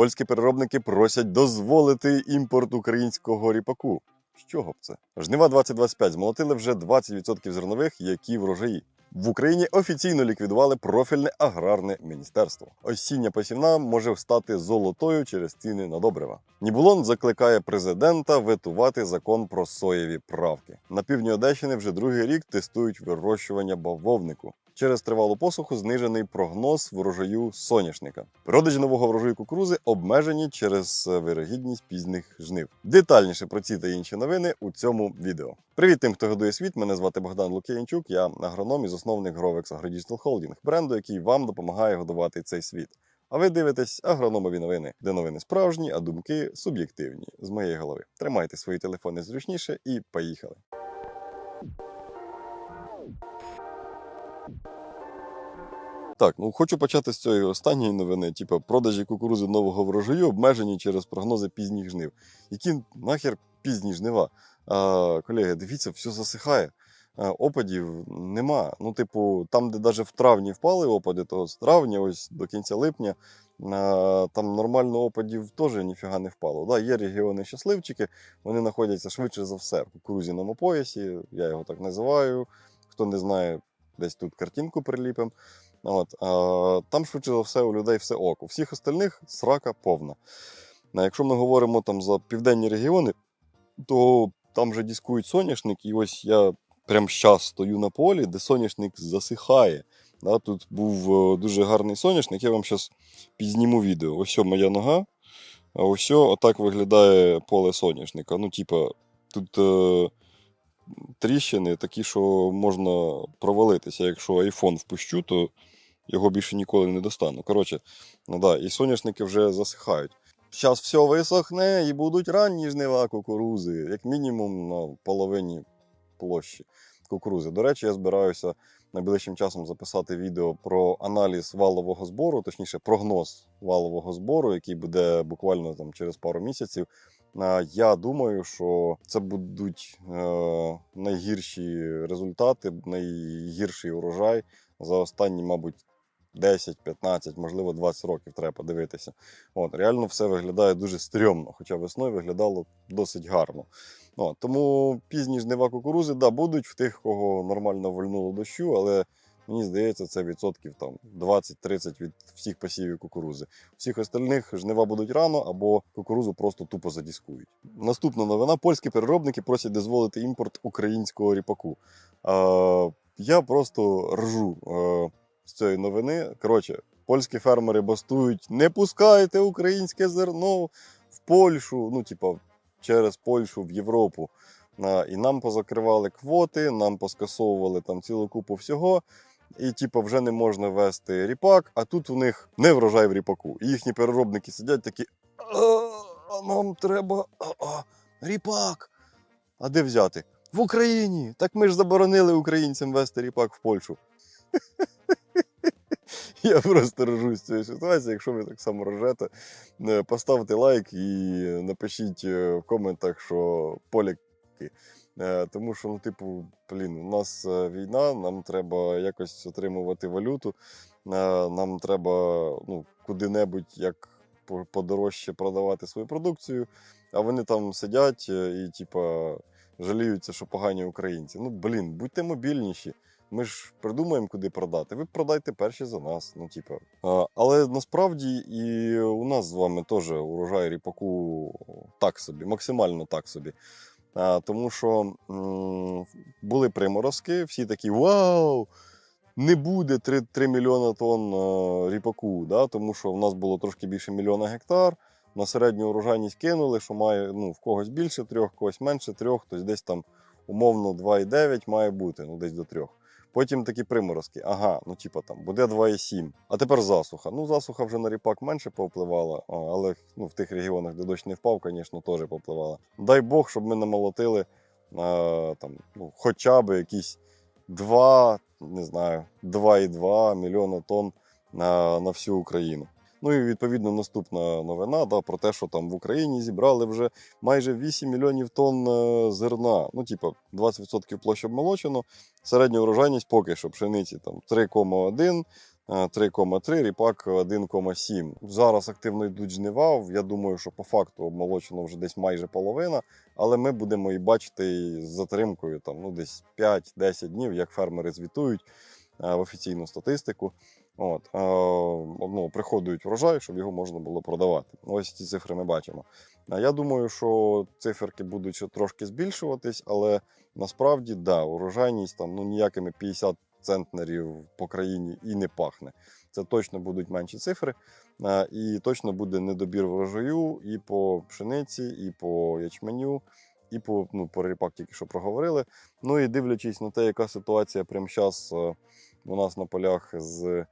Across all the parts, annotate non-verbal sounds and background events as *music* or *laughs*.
Польські переробники просять дозволити імпорт українського ріпаку. З чого б це? Жнива 2025 змолотили вже 20% зернових, які врожаї. В Україні офіційно ліквідували профільне аграрне міністерство. Осіння посівна може стати золотою через ціни на добрива. Нібулон закликає президента ветувати закон про соєві правки. На півдні Одещини вже другий рік тестують вирощування бавовнику. Через тривалу посуху знижений прогноз врожаю соняшника. Продажі нового врожаю кукурузи обмежені через е, вирогідність пізніх жнив. Детальніше про ці та інші новини у цьому відео. Привіт тим, хто годує світ. Мене звати Богдан Лук'янчук. Я агроном і засновник Grovex AgroDigital Holding, бренду, який вам допомагає годувати цей світ. А ви дивитесь агрономові новини, де новини справжні, а думки суб'єктивні з моєї голови. Тримайте свої телефони зручніше і поїхали. Так, ну хочу почати з цієї останньої новини. Типу, продажі кукурузи нового врожаю обмежені через прогнози пізніх жнив. Які нахер пізні жнива? А, колеги, дивіться, все засихає. Опадів нема. Ну, типу, там, де навіть в травні впали опади, то з травня, ось до кінця липня, там нормально опадів теж ніфіга не впало. Да, є регіони щасливчики, вони знаходяться швидше за все в кукурузіному поясі, я його так називаю. Хто не знає, десь тут картинку приліпимо. От, а, там швидше за все у людей все ок. У всіх остальних срака повна. Якщо ми говоримо там за південні регіони, то там вже дискують соняшник, і ось я прямо зараз стою на полі, де соняшник засихає. Да, тут був е, дуже гарний соняшник, я вам зараз підзніму відео. Ось моя нога, а ось отак виглядає поле соняшника. Ну, типа, тут е, тріщини такі, що можна провалитися. Якщо айфон впущу, то його більше ніколи не достану. Коротше, ну да, і соняшники вже засихають. Зараз все висохне і будуть ранні жнива кукурузи, як мінімум на половині площі кукурузи. До речі, я збираюся найближчим часом записати відео про аналіз валового збору, точніше, прогноз валового збору, який буде буквально там через пару місяців. Я думаю, що це будуть е, найгірші результати, найгірший урожай за останні, мабуть, 10, 15, можливо, 20 років треба подивитися. От, реально все виглядає дуже стрьомно, хоча весною виглядало досить гарно. От, тому пізні жнива кукурузи да, будуть в тих, кого нормально вольнуло дощу, але мені здається, це відсотків там 20-30 від всіх посівів кукурузи. Всіх остальних жнива будуть рано або кукурузу просто тупо задіскують. Наступна новина: польські переробники просять дозволити імпорт українського ріпаку. Е, я просто ржу е, з цієї новини. Коротше, польські фермери бастують: не пускайте українське зерно в Польщу, ну, типа, через Польщу в Європу. І нам позакривали квоти, нам поскасовували там цілу купу всього. І, типу, вже не можна вести ріпак, а тут у них не врожай в ріпаку. І їхні переробники сидять такі: «А, нам треба ріпак. А де взяти? В Україні. Так ми ж заборонили українцям вести ріпак в Польщу. *laughs* *laughs* Я просто ржу з цієї ситуації. Якщо ви так само ржете, е, поставте лайк і напишіть е, в коментах, що поляки. Е, Тому що, ну, типу, блін, у нас війна, нам треба якось отримувати валюту, нам треба ну, куди-небудь як подорожче продавати свою продукцію, а вони там сидять і, типа, жаліються, що погані українці. Ну, блін, будьте мобільніші. Ми ж придумаємо, куди продати. Ви продайте перші за нас. Ну, типу. Але насправді і у нас з вами теж урожай ріпаку так собі, максимально так собі. Тому що були приморозки, всі такі вау! Не буде 3, 3 мільйона тонн ріпаку, да? тому що в нас було трошки більше мільйона гектар. На середню урожайність кинули, що має ну, в когось більше трьох, когось менше трьох, тобто десь там умовно 2,9 має бути, ну десь до трьох. Потім такі приморозки. Ага, ну типа там буде 2,7. А тепер засуха. Ну, засуха вже на ріпак менше повпливала, але ну, в тих регіонах, де дощ не впав, звісно, теж повпливала. Дай Бог, щоб ми намолотили а, там, ну, хоча б якісь 2, не знаю, 2,2 мільйона тонн на, на всю Україну. Ну і відповідно наступна новина да, про те, що там в Україні зібрали вже майже 8 мільйонів тонн е, зерна. Ну, типу, 20% площі обмолочено, середня урожайність поки що пшениці там 3,1, е, 3,3, ріпак 1,7. Зараз активно йдуть жнива. Я думаю, що по факту обмолочено вже десь майже половина, але ми будемо і бачити з затримкою там, ну, десь 5-10 днів, як фермери звітують е, в офіційну статистику. От, е, ну, приходують врожай, щоб його можна було продавати. Ось ці цифри ми бачимо. Я думаю, що циферки будуть ще трошки збільшуватись, але насправді да, урожайність там ну ніякими 50 центнерів по країні і не пахне. Це точно будуть менші цифри, і точно буде недобір врожаю і по пшениці, і по ячменю, і по ну, по ріпак тільки що проговорили. Ну і дивлячись на те, яка ситуація прямо зараз у нас на полях з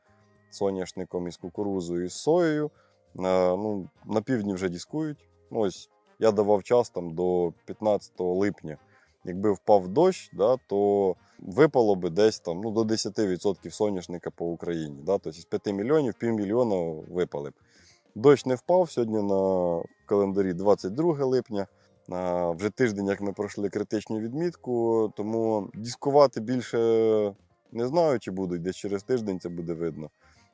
соняшником, із кукурузою, і соєю. Ну, на півдні вже дискують. Ну, ось я давав час там до 15 липня. Якби впав дощ, да, то випало би десь там ну, до 10% соняшника по Україні. Да, тобто з 5 мільйонів півмільйона випали б. Дощ не впав сьогодні на календарі 22 липня. Вже тиждень, як ми пройшли критичну відмітку, тому дискувати більше не знаю, чи будуть десь через тиждень це буде видно.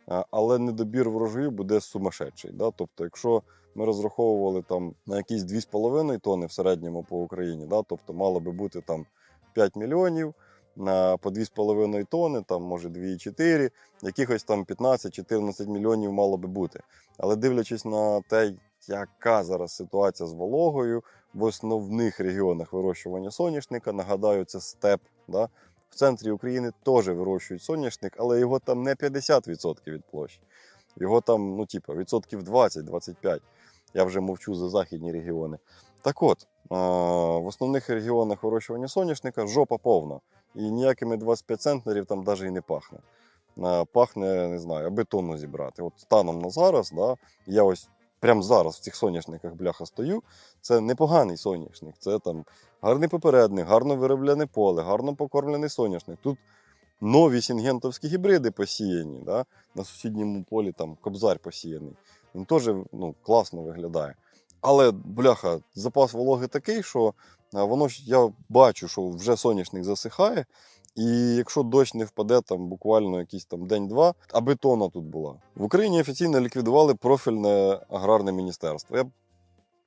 А, але недобір врожаю буде сумасшедший. Да? Тобто, якщо ми розраховували там на якісь 2,5 тонни в середньому по Україні, да? тобто мало би бути там 5 мільйонів на по 2,5 тонни, там може 2,4, якихось там 15-14 мільйонів мало би бути. Але дивлячись на те, яка зараз ситуація з вологою в основних регіонах вирощування соняшника, нагадаю, це степ. Да? В центрі України теж вирощують соняшник, але його там не 50% від площі. Його там, ну, типу, відсотків 20-25. Я вже мовчу за західні регіони. Так от, в основних регіонах вирощування соняшника жопа повна. І ніякими 25 центнерів там навіть і не пахне. Пахне, не знаю, аби тонну зібрати. От станом на зараз, да, я ось прямо зараз в цих соняшниках бляха стою. Це непоганий соняшник. Це там гарний попередник, гарно вироблене поле, гарно покормлений соняшник. Тут нові сінгентовські гібриди посіяні. Да? На сусідньому полі там кобзар посіяний. Він теж ну, класно виглядає. Але, бляха, запас вологи такий, що воно ж я бачу, що вже соняшник засихає. І якщо дощ не впаде там буквально якийсь там день-два, аби тона тут була. В Україні офіційно ліквідували профільне аграрне міністерство. Я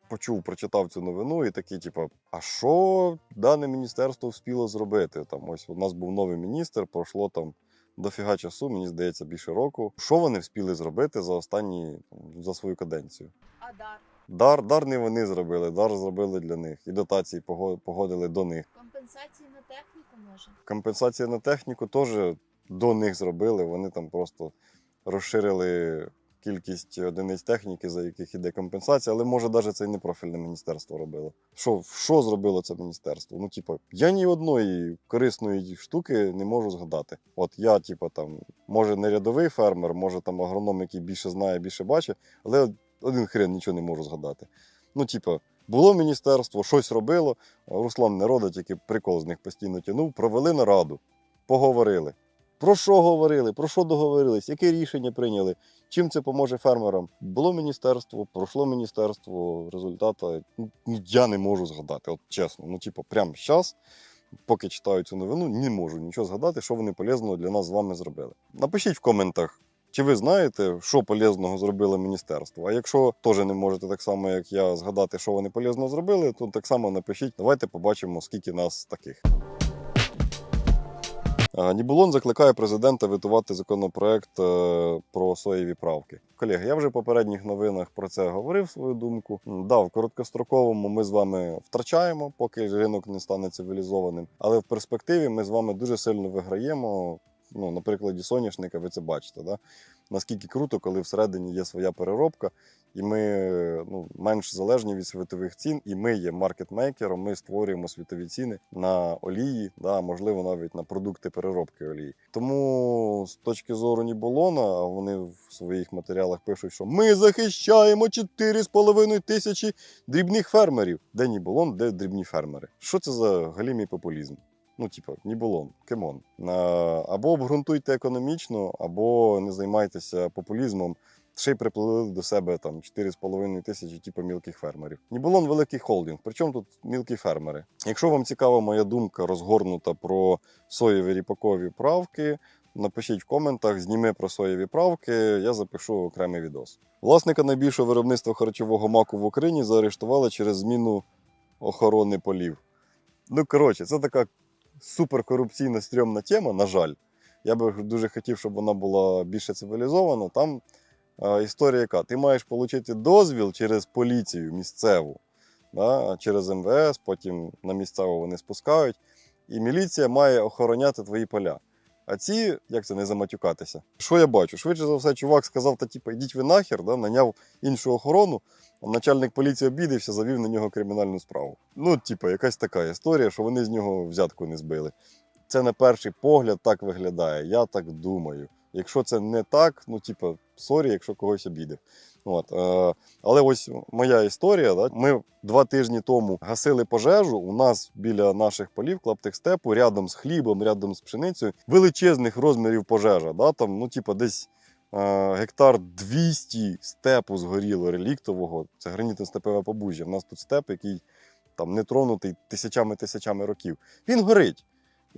почув, прочитав цю новину і такий, типу, а що дане міністерство вспіло зробити? Там ось у нас був новий міністр, пройшло там дофіга часу, мені здається, більше року. Що вони вспіли зробити за останні за свою каденцію? А дар? Дар, дар не вони зробили, дар зробили для них. І дотації погодили до них. Компенсації може? Компенсація на техніку теж до них зробили. Вони там просто розширили кількість одиниць техніки, за яких іде компенсація, але може навіть це і не профільне міністерство робило. Що, що зробило це міністерство? Ну, типу, я ні одної корисної штуки не можу згадати. От я, типу, там, може, не рядовий фермер, може там агроном, який більше знає, більше бачить, але один хрен нічого не можу згадати. Ну, типу, було міністерство, щось робило. Руслан не родить, який прикол з них постійно тянув. Провели нараду, поговорили. Про що говорили? Про що договорились? Яке рішення прийняли? Чим це поможе фермерам? Було міністерство, пройшло міністерство. Результата ну, я не можу згадати. От чесно. Ну, типу, прямо зараз, поки читаю цю новину, не можу нічого згадати, що вони полезного для нас з вами зробили. Напишіть в коментах, чи ви знаєте, що полезного зробило міністерство? А якщо теж не можете так само, як я, згадати, що вони полезного зробили, то так само напишіть. Давайте побачимо, скільки нас таких. Нібулон закликає президента витувати законопроект е, про соєві правки. Колеги, я вже в попередніх новинах про це говорив свою думку. Да, в короткостроковому ми з вами втрачаємо, поки ринок не стане цивілізованим. Але в перспективі ми з вами дуже сильно виграємо. Ну, на прикладі соняшника, ви це бачите, да? наскільки круто, коли всередині є своя переробка, і ми ну, менш залежні від світових цін, і ми є маркетмейкером, ми створюємо світові ціни на олії, да, можливо, навіть на продукти переробки олії. Тому з точки зору Ніболона, а вони в своїх матеріалах пишуть, що ми захищаємо 4,5 тисячі дрібних фермерів. Де Ніболон, де дрібні фермери. Що це за галімий популізм? Ну, типу, Ніболон, кемон. Або обґрунтуйте економічно, або не займайтеся популізмом. Ще й приплили до себе там 4,5 тисячі типу мілких фермерів. Ніболон великий холдинг. Причому тут мілкі фермери. Якщо вам цікава моя думка розгорнута про соєві ріпакові правки, напишіть в коментах, зніми про соєві правки, я запишу окремий відос. Власника найбільшого виробництва харчового маку в Україні заарештували через зміну охорони полів. Ну, коротше, це така суперкорупційна стрьомна тема, на жаль. Я би дуже хотів, щоб вона була більше цивілізована. Там е, історія яка? Ти маєш отримати дозвіл через поліцію місцеву, да, через МВС, потім на місцеву вони спускають, і міліція має охороняти твої поля. А ці, як це не заматюкатися? Що я бачу? Швидше за все, чувак сказав, та типу, йдіть ви нахер, да, наняв іншу охорону, а начальник поліції обідався, завів на нього кримінальну справу. Ну, типу, якась така історія, що вони з нього взятку не збили. Це на перший погляд так виглядає. Я так думаю. Якщо це не так, ну типу, сорі, якщо когось обідав. От, е, але ось моя історія. Да? Ми два тижні тому гасили пожежу. У нас біля наших полів клаптехстепу, рядом з хлібом, рядом з пшеницею, величезних розмірів пожежа. Да? Там, ну, типу, десь е, гектар 200 степу згоріло реліктового. Це гранітно степове побужжя. У нас тут степ, який там не тронутий тисячами тисячами років. Він горить.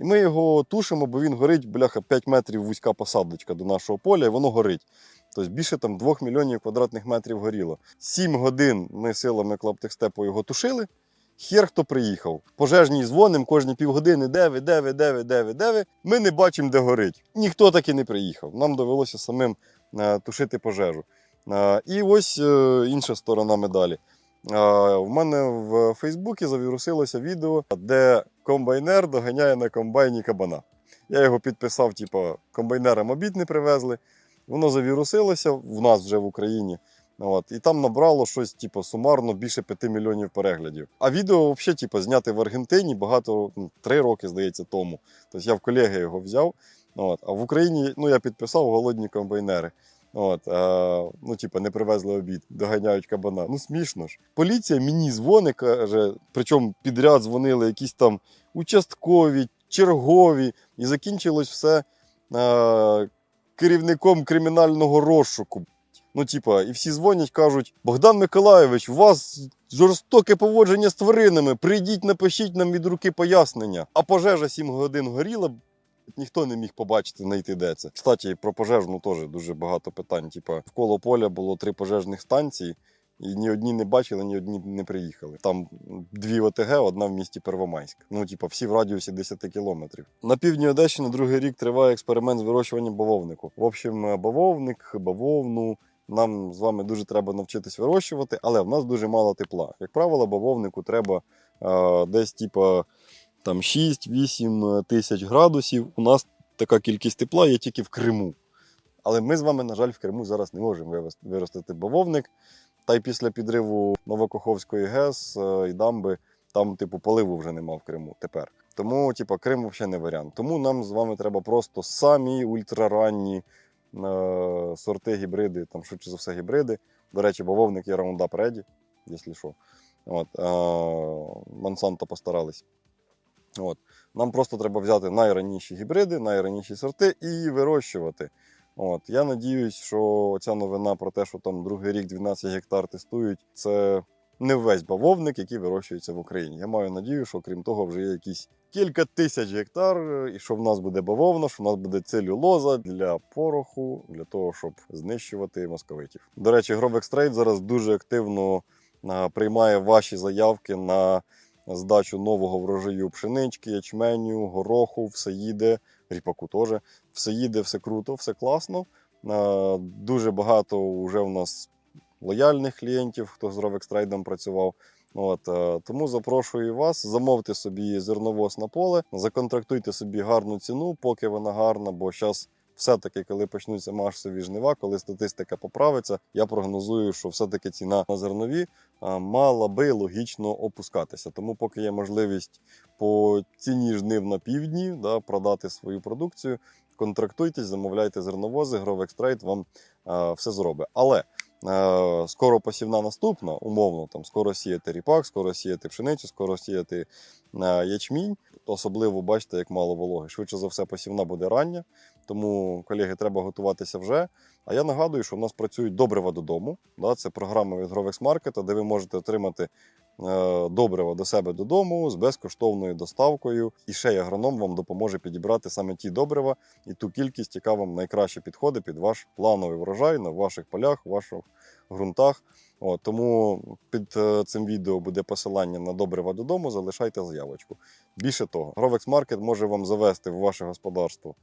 І ми його тушимо, бо він горить, бляха, 5 метрів вузька посадочка до нашого поля, і воно горить. Тобто більше там 2 мільйонів квадратних метрів горіло. 7 годин ми силами клаптехстепу його тушили. Хер хто приїхав. Пожежній дзвоним кожні півгодини, де ви, де ви, де ви, де ви, де ви. Ми не бачимо, де горить. Ніхто таки не приїхав. Нам довелося самим е, тушити пожежу. Е, і ось е, інша сторона медалі. В мене в Фейсбуці завірусилося відео, де комбайнер доганяє на комбайні кабана. Я його підписав, типу, комбайнерам обід не привезли. Воно завірусилося в нас вже в Україні. От, і там набрало щось, типу, сумарно більше 5 мільйонів переглядів. А відео взагалі, типу, зняте в Аргентині багато, ну, три роки, здається, тому. Тобто я в колеги його взяв. От, а в Україні ну, я підписав голодні комбайнери. От, е, ну, типу, не привезли обід, доганяють кабана. Ну, смішно ж. Поліція мені дзвонить, каже, причому підряд дзвонили якісь там участкові, чергові, і закінчилось все е, керівником кримінального розшуку. Ну, типа, і всі дзвонять, кажуть: Богдан Миколайович, у вас жорстоке поводження з тваринами. Прийдіть, напишіть нам від руки пояснення. А пожежа 7 годин горіла, ніхто не міг побачити, знайти де це. Кстати, про пожежну теж дуже багато питань. Типа, вколо поля було три пожежних станції, і ні одні не бачили, ні одні не приїхали. Там дві ОТГ, одна в місті Первомайськ. Ну, типа, всі в радіусі 10 кілометрів. На півдні Одещини другий рік триває експеримент з вирощування бавовнику. В общем, бавовник, бавовну. Нам з вами дуже треба навчитись вирощувати, але в нас дуже мало тепла. Як правило, бавовнику треба е, десь типа там 6-8 тисяч градусів. У нас така кількість тепла є тільки в Криму. Але ми з вами, на жаль, в Криму зараз не можемо виростити бавовник. Та й після підриву Новокоховської ГЕС е, і дамби там, типу, поливу вже нема в Криму тепер. Тому, типу, Крим взагалі не варіант. Тому нам з вами треба просто самі ультраранні е, сорти гібриди, там швидше за все гібриди. До речі, бавовник є Roundup Ready, якщо що. От, е, Монсанто постарались. От. Нам просто треба взяти найраніші гібриди, найраніші сорти і вирощувати. От. Я надіюсь, що ця новина про те, що там другий рік 12 гектар тестують, це не весь бавовник, який вирощується в Україні. Я маю надію, що крім того, вже є якісь кілька тисяч гектар, і що в нас буде бавовна, що в нас буде целюлоза для пороху, для того, щоб знищувати московитів. До речі, Grovex Trade зараз дуже активно приймає ваші заявки на здачу нового врожаю пшенички, ячменю, гороху, все їде, ріпаку теж. Все їде, все круто, все класно. Е, Дуже багато вже в нас лояльних клієнтів, хто з Trade працював. От, е, тому запрошую вас, замовте собі зерновоз на поле, законтрактуйте собі гарну ціну, поки вона гарна, бо зараз все-таки, коли почнуться масові жнива, коли статистика поправиться, я прогнозую, що все-таки ціна на зернові мала би логічно опускатися. Тому, поки є можливість по ціні жнив на півдні да, продати свою продукцію, контрактуйтесь, замовляйте зерновози, Trade вам а, все зробить. Але скоро посівна наступна, умовно, там скоро сіяти ріпак, скоро сіяти пшеницю, скоро сіяти ячмінь. Особливо бачите, як мало вологи. Швидше за все, посівна буде рання. Тому, колеги, треба готуватися вже. А я нагадую, що в нас працюють добрива додому. Да, це програма від Grovex Market, де ви можете отримати е, добрива до себе додому з безкоштовною доставкою. І ще й агроном вам допоможе підібрати саме ті добрива і ту кількість, яка вам найкраще підходить під ваш плановий врожай на ваших полях, ваших ґрунтах. От, тому під е, цим відео буде посилання на добрива додому. Залишайте заявочку. Більше того, Grovex Market може вам завести в ваше господарство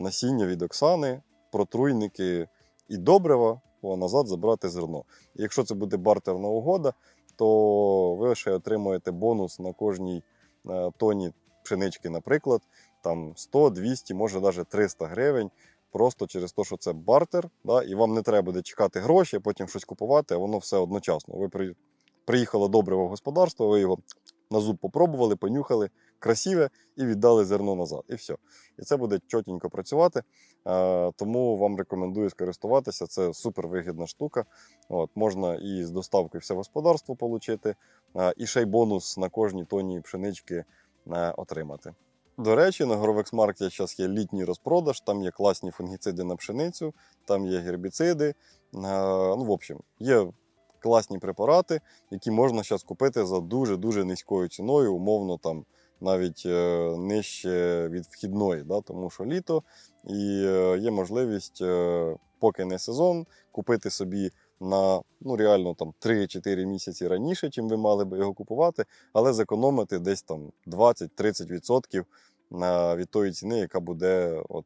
насіння від Оксани, протруйники і добрива, а назад забрати зерно. І якщо це буде бартерна угода, то ви ще отримуєте бонус на кожній е, тоні пшенички, наприклад, там 100, 200, може навіть 300 гривень. Просто через те, що це бартер, да, і вам не треба буде чекати гроші, а потім щось купувати, а воно все одночасно. Ви при... приїхали добриво в господарство, ви його на зуб попробували, понюхали, красиве і віддали зерно назад. І все. І це буде чотенько працювати. Е, тому вам рекомендую скористуватися. Це супер вигідна штука. От, можна і з доставкою все господарство отримати, е, і ще й бонус на кожній тоні пшенички е, отримати. До речі, на Grovex Market зараз є літній розпродаж, там є класні фунгіциди на пшеницю, там є гербіциди. Ну, в общем, є класні препарати, які можна зараз купити за дуже-дуже низькою ціною, умовно там навіть е, нижче від вхідної, да, тому що літо, і е, є можливість, е, поки не сезон, купити собі на ну, реально там 3-4 місяці раніше, чим ви мали би його купувати, але зекономити десь там 20-30% від тої ціни, яка буде от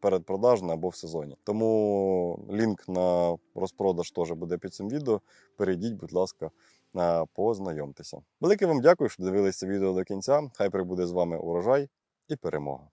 передпродажна або в сезоні. Тому лінк на розпродаж теж буде під цим відео. Перейдіть, будь ласка, познайомтеся. Велике вам дякую, що дивилися відео до кінця. Хай прибуде з вами урожай і перемога.